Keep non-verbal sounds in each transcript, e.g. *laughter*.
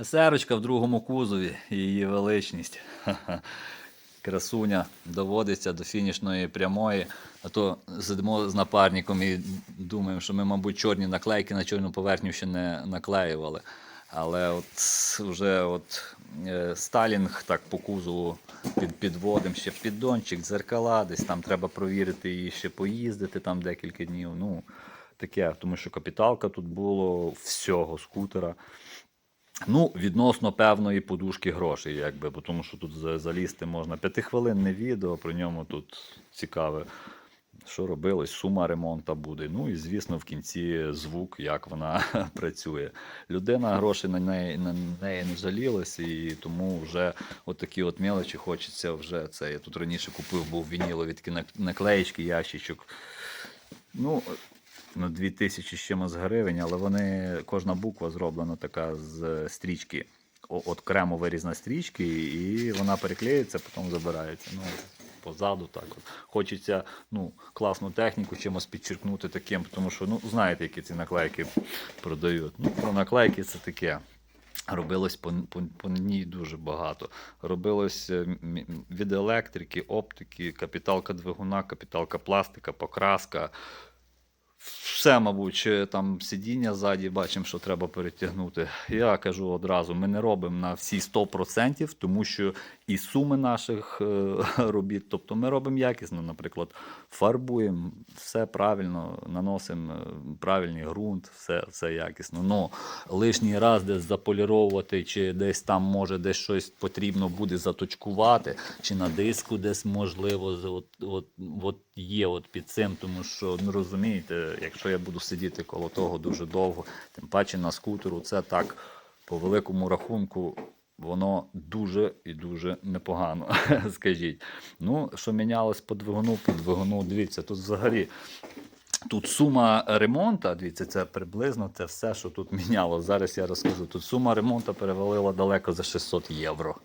Есерочка в другому кузові, її величність. *laughs* Красуня доводиться до фінішної прямої, а то сидимо з напарником і думаємо, що ми, мабуть, чорні наклейки на чорну поверхню ще не наклеювали. Але от вже от е, Сталінг так по кузову під підводом, ще піддончик, дзеркала, десь там треба провірити і ще поїздити там декілька днів. Ну, таке, тому що капіталка тут було всього скутера. Ну, відносно певної подушки грошей, якби, бо тому що тут залізти можна п'ятихвилинне відео, про ньому тут цікаве, що робилось, сума ремонту буде. Ну і звісно, в кінці звук, як вона *laughs* працює. Людина грошей на неї, на неї не жалілась, і тому вже от такі от мелочі хочеться вже це. Я тут раніше купив, був вінілові такі нак- наклеїчки, ящичок. Ну, на 2000 з чимось гривень, але вони, кожна буква зроблена така з стрічки. От окремо вирізна стрічки, і вона переклеюється, потім забирається. Ну, позаду так. От. Хочеться ну, класну техніку чимось підчеркнути таким, тому що ну, знаєте, які ці наклейки продають. Ну, про наклейки це таке. Робилось по, по, по ній дуже багато. Робилось е, від електрики, оптики, капіталка двигуна, капіталка пластика, покраска. Все, мабуть, там сидіння ззаді, бачимо, що треба перетягнути. Я кажу одразу: ми не робимо на всі 100%, тому що і суми наших е, *laughs* робіт, тобто ми робимо якісно, наприклад, фарбуємо, все правильно, наносимо е, правильний ґрунт, все, все якісно. Ну, лишній раз десь заполіровувати, чи десь там може десь щось потрібно буде заточкувати, чи на диску десь можливо, от, от, от є от під цим, тому що ну розумієте, якщо я буду сидіти коло того дуже довго, тим паче на скутеру, це так по великому рахунку. Воно дуже і дуже непогано, *laughs* скажіть. Ну, що мінялось по двигуну, по двигуну, дивіться, тут взагалі Тут сума ремонту, дивіться, це приблизно це все, що тут *laughs* міняло. Зараз я розкажу. Тут сума ремонту перевалила далеко за 600 євро.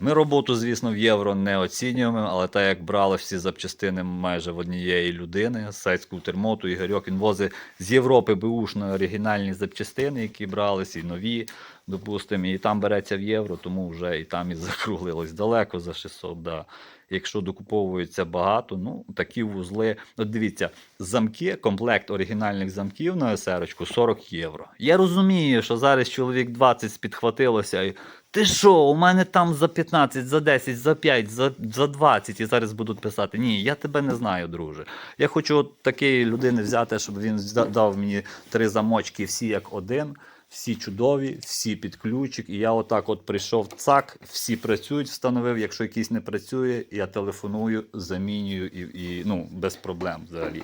Ми роботу, звісно, в євро не оцінюємо, але так як брали всі запчастини майже в однієї людини, сайт скутермоту, Ігорьок, він возить з Європи беушно оригінальні запчастини, які брались, і нові, допустимо, і там береться в євро, тому вже і там і закруглилось далеко за 600. Да. Якщо докуповується багато, ну такі вузли. От дивіться, замки, комплект оригінальних замків на есерочку 40 євро. Я розумію, що зараз чоловік 20 підхватилося і. Ти що, у мене там за 15, за 10, за 5, за, за 20 і зараз будуть писати. Ні, я тебе не знаю, друже. Я хочу от такої людини взяти, щоб він дав мені три замочки, всі як один, всі чудові, всі під ключик. І я отак от прийшов, цак, всі працюють, встановив. Якщо якийсь не працює, я телефоную, замінюю і, і ну, без проблем взагалі.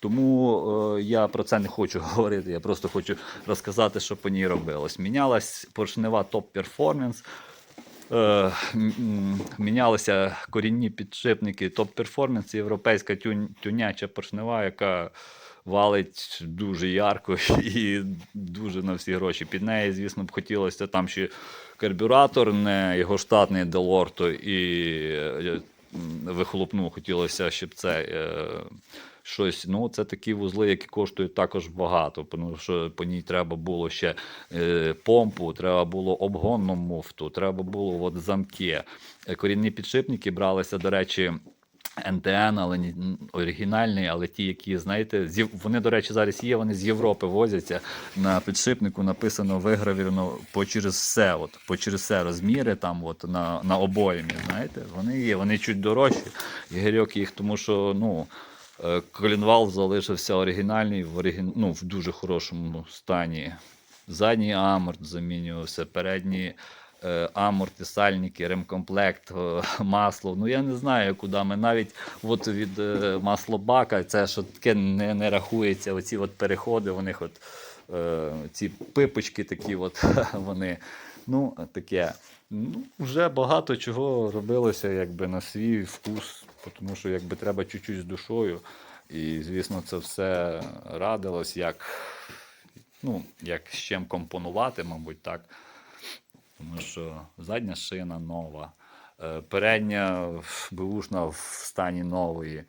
Тому е, я про це не хочу *laughs* говорити, я просто хочу розказати, що по ній робилось. Мінялась поршнева топ перформанс. М- м, мінялися корінні підшипники топ перформанс, європейська тюнь, тюняча поршнева, яка валить дуже ярко *laughs* і дуже на всі гроші. Під неї, звісно, б хотілося там ще карбюратор, не його штатний Делорто і е, вихлопну хотілося, щоб це. е, Щось, ну це такі вузли, які коштують також багато, тому що по ній треба було ще е, помпу, треба було обгонну муфту, треба було от замки. Е, Корінні підшипники бралися, до речі, НТН, але оригінальний, але ті, які, знаєте, з Єв- вони, до речі, зараз є, вони з Європи возяться. На підшипнику написано вигравірно по через все, от, по через все розміри там, от, на, на обоємі, знаєте, вони є, вони чуть дорожчі. Ігорьок їх, тому що, ну. Е, Колінвал залишився оригінальний в, оригін... ну, в дуже хорошому стані. Задній аморт замінювався, передні е, аморти, сальники, ремкомплект, е, масло. Ну я не знаю, куди ми навіть от від е, маслобака, це що таке не, не рахується. Оці от переходи, у них от ці пипочки такі, от *laughs* вони. Ну, таке. Ну, вже багато чого робилося якби на свій вкус, тому що якби треба чуть-чуть з душою. І, звісно, це все радилось, як, ну, як з чим компонувати, мабуть, так. Тому що задня шина нова, е, передня бушна в стані нової.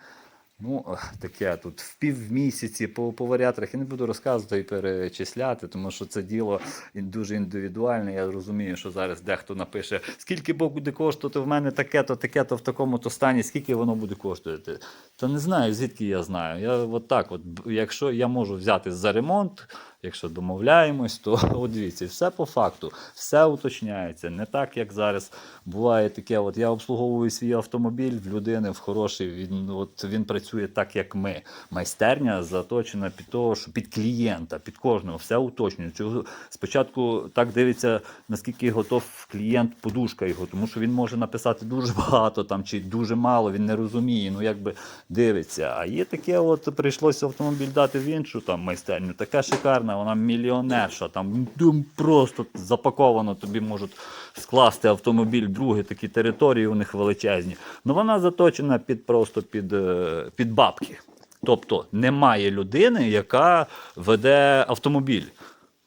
Ну, таке тут в півмісяці по, по варіаторах я не буду розказувати і перечисляти, тому що це діло дуже індивідуальне. Я розумію, що зараз дехто напише, скільки Бог буде коштувати в мене таке-то, таке-то в такому-то стані, скільки воно буде коштувати. Та не знаю, звідки я знаю. Я от так, от, якщо я можу взяти за ремонт, якщо домовляємось, то *laughs* от дивіться, все по факту, все уточняється. Не так, як зараз буває таке. От я обслуговую свій автомобіль в людини в хороший. Він от він працює так, як ми. Майстерня заточена під того, що під клієнта, під кожного, все уточнює. Чого спочатку так дивиться, наскільки готов клієнт, подушка його, тому що він може написати дуже *laughs* багато там чи дуже мало, він не розуміє. Ну якби дивиться. А є таке, от прийшлося автомобіль дати в іншу там майстерню. Така шикарна, вона мільйонерша. Там просто запаковано тобі можуть скласти автомобіль, другі такі території у них величезні. Ну вона заточена під просто під, е, під бабки. Тобто немає людини, яка веде автомобіль.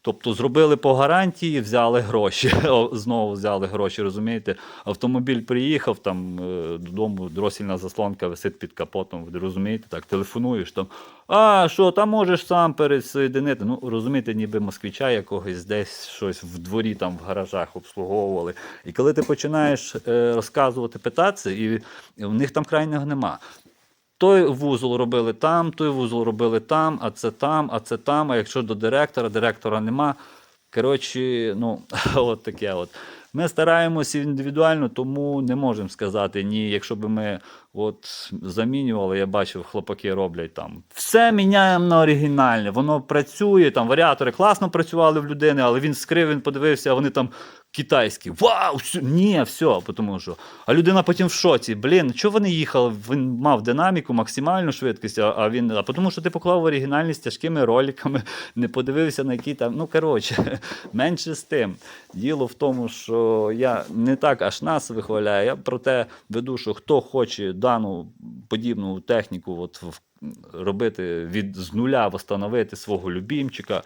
Тобто зробили по гарантії, взяли гроші. *laughs* Знову взяли гроші, розумієте? Автомобіль приїхав там е, додому, дросільна заслонка висить під капотом. Розумієте, так, телефонуєш там. А що, там можеш сам пересоєдинити. Ну, розумієте, ніби москвича якогось десь щось в дворі, там в гаражах обслуговували. І коли ти починаєш е, розказувати, питатися, і, і в них там крайнього нема. Той вузол робили там, той вузол робили там, а це там, а це там. А якщо до директора, директора нема. Коротше, ну, *laughs* от таке от. Ми стараємося індивідуально, тому не можемо сказати ні. Якщо б ми от замінювали, я бачив, хлопаки роблять там. Все міняємо на оригінальне, воно працює, там варіатори класно працювали в людини, але він скрив, він подивився, а вони там китайські. Вау! Ні, все, тому що. А людина потім в шоці. Блін, чого вони їхали? Він мав динаміку, максимальну швидкість, а а він. А тому що ти поклав оригінальність тяжкими роликами, *laughs* не подивився на які там. Ну, коротше, *laughs* менше з тим. Діло в тому, що я не так аж нас вихваляю. Я про те веду, що хто хоче дану подібну техніку от, робити від з нуля, встановити свого любімчика.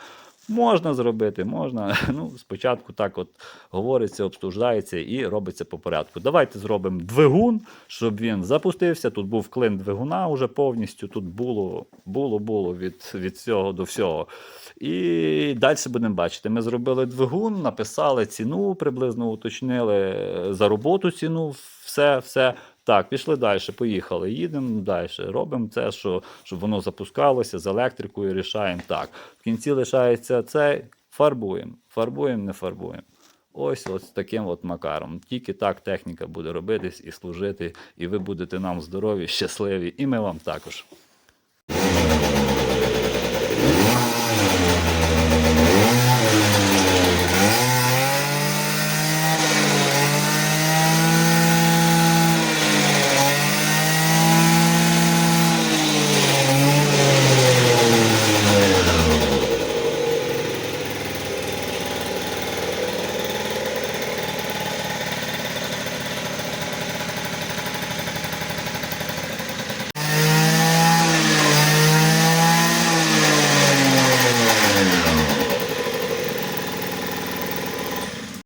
Можна зробити, можна. *laughs* Ну, спочатку так от говориться, обстуждається і робиться по порядку. Давайте зробимо двигун, щоб він запустився. Тут був клин двигуна уже повністю. Тут було, було, було від, від всього до всього. І далі будемо бачити. Ми зробили двигун, написали ціну, приблизно уточнили е, за роботу ціну, все, все. Так, пішли далі, поїхали. Їдемо далі. Робимо це, що, щоб воно запускалося з електрикою, рішаємо так. В кінці лишається цей, фарбуємо. Фарбуємо, не фарбуємо. Ось ось таким от макаром. Тільки так техніка буде робитись і служити, і ви будете нам здорові, щасливі, і ми вам також.